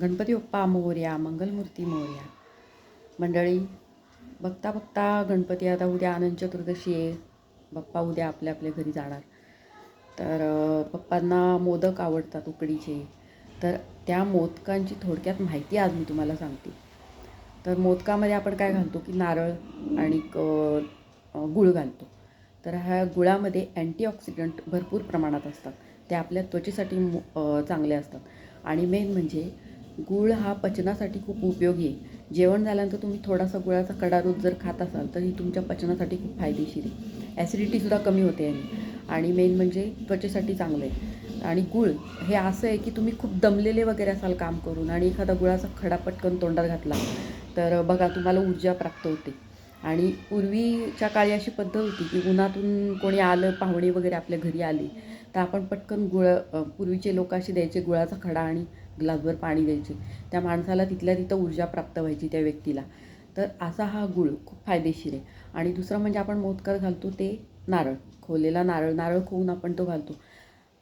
गणपती बाप्पा मोर्या मंगलमूर्ती मोर्या. मंडळी बघता बघता गणपती आता उद्या अनंत चतुर्दशी आहे. बाप्पा उद्या आपल्या आपल्या घरी जाणार. तर पप्पांना मोदक आवडतात उकडीचे. तर त्या मोदकांची थोडक्यात माहिती आज मी तुम्हाला सांगते. तर मोदकामध्ये आपण काय घालतो की नारळ आणि क- गुळ घालतो. तर ह्या गुळामध्ये अँटीऑक्सिडंट भरपूर प्रमाणात असतात. ते आपल्या त्वचेसाठी चांगले असतात. आणि मेन म्हणजे गूळ हा पचनासाठी खूप उपयोगी आहे. जेवण झाल्यानंतर तुम्ही थोडासा गुळाचा कडा रोज जर खात असाल तर ही तुमच्या पचनासाठी खूप फायदेशीर आहे. ॲसिडिटीसुद्धा कमी होते याने. आणि मेन म्हणजे त्वचेसाठी चांगलं आहे. आणि गुळ हे असं आहे की तुम्ही खूप दमलेले वगैरे असाल काम करून आणि एखादा गुळाचा खडा पटकन तोंडात घातला तर बघा तुम्हाला ऊर्जा प्राप्त होते. आणि पूर्वीच्या काळी अशी पद्धत होती की उन्हातून कोणी आलं पाहुणे वगैरे आपल्या घरी आले तर आपण पटकन गुळ पूर्वीचे लोक असे द्यायचे गुळाचा खडा आणि ग्लासभर पाणी द्यायचे. त्या माणसाला तिथल्या तिथं ऊर्जा प्राप्त व्हायची त्या व्यक्तीला. तर असा हा गुळ खूप फायदेशीर आहे. आणि दुसरं म्हणजे आपण मोदकात घालतो ते नारळ. खोलेला नारळ नारळ खोवून आपण तो घालतो.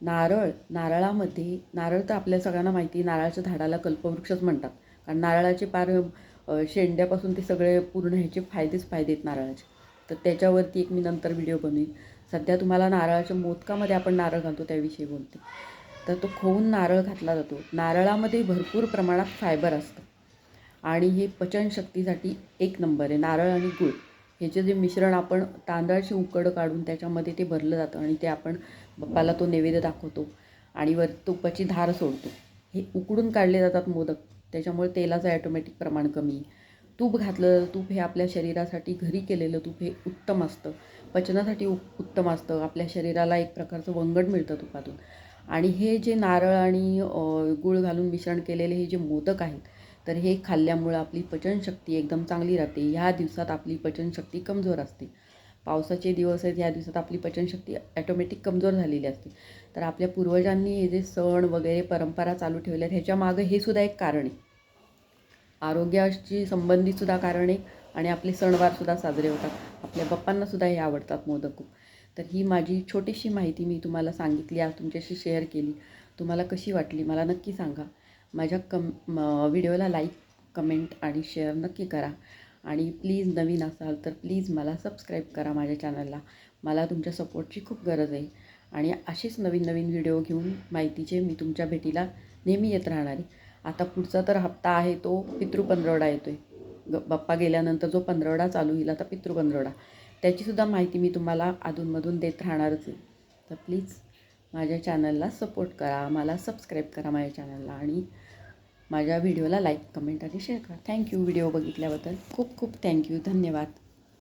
नारळ नारळामध्ये नारळ तर आपल्या सगळ्यांना माहिती आहे नारळाच्या झाडाला कल्पवृक्षच म्हणतात. कारण नारळाचे पार शेंड्यापासून ते सगळे पूर्ण ह्याचे फायदेच फायदे आहेत नारळाचे. तर त्याच्यावरती एक मी नंतर व्हिडिओ बनवीन. सध्या तुम्हाला नारळाच्या मोदकामध्ये आपण नारळ घालतो त्याविषयी बोलते. तर तो खोवून नारळ घातला जातो. नारळामध्ये भरपूर प्रमाणात फायबर असतं. आणि हे पचनशक्तीसाठी एक नंबर आहे. नारळ आणि गूळ. ह्याचे जे मिश्रण आपण तांदळाची उकड काढून त्याच्यामध्ये ते भरलं जातं आणि ते आपण बाप्पाला तो नैवेद्य दाखवतो आणि वर तुपाची धार सोडतो. हे उकडून काढले जातात मोदक. त्याच्यामुळे तेलाचं ॲटोमॅटिक प्रमाण कमी. आहे. तूप घातलं तूप हे आपल्या शरीरासाठी घरी केलेलं तूप हे उत्तम असतं. पचनासाठी उ उत्तम असतं. आपल्या शरीराला एक प्रकारचं वंगण मिळतं तुपातून. आणि हे जे नारळ आणि गूळ घालून मिश्रण केलेले हे जे मोदक आहेत तर हे खाल्ल्यामुळं आपली पचनशक्ती एकदम चांगली राहते. ह्या दिवसात आपली पचनशक्ती कमजोर असते. पावसाचे दिवस आहेत ह्या दिवसात आपली पचनशक्ती ॲटोमॅटिक कमजोर झालेली असते. तर आपल्या पूर्वजांनी हे जे सण वगैरे परंपरा चालू ठेवल्या आहेत ह्याच्यामागं हे सुद्धा एक कारण आहे. आरोग्याशी संबंधितसुद्धा कारण आहे आणि आपले सणवारसुद्धा साजरे होतात. आपल्या पप्पांनासुद्धा हे आवडतात मोदक खूप. तर ही माझी छोटीशी माहिती मी तुम्हाला सांगितली आज तुमच्याशी शेअर केली. तुम्हाला कशी वाटली मला नक्की सांगा. माझ्या कम म- व्हिडिओला लाईक कमेंट आणि शेअर नक्की करा. आणि प्लीज नवीन असाल तर प्लीज मला सबस्क्राईब करा माझ्या चॅनलला मला तुमच्या सपोर्टची खूप गरज आहे. आणि असेच नवीन नवीन व्हिडिओ घेऊन माहितीचे मी तुमच्या भेटीला नेहमी येत राहणार. आहे आता पुढचा तर हप्ता आहे तो पितृ पंधरवडा येतो आहे ग बाप्पा गेल्यानंतर जो पंधरवडा चालू होईल आता पितृ पंधरवडा. त्याचीसुद्धा माहिती मी तुम्हाला अधूनमधून देत राहणारच आहे. तर प्लीज माझ्या चॅनलला सपोर्ट करा मला सबस्क्राईब करा माझ्या चॅनलला आणि माझ्या व्हिडिओला लाईक कमेंट आणि शेअर करा. थँक्यू व्हिडिओ बघितल्याबद्दल. खूप खूप थँक्यू. धन्यवाद.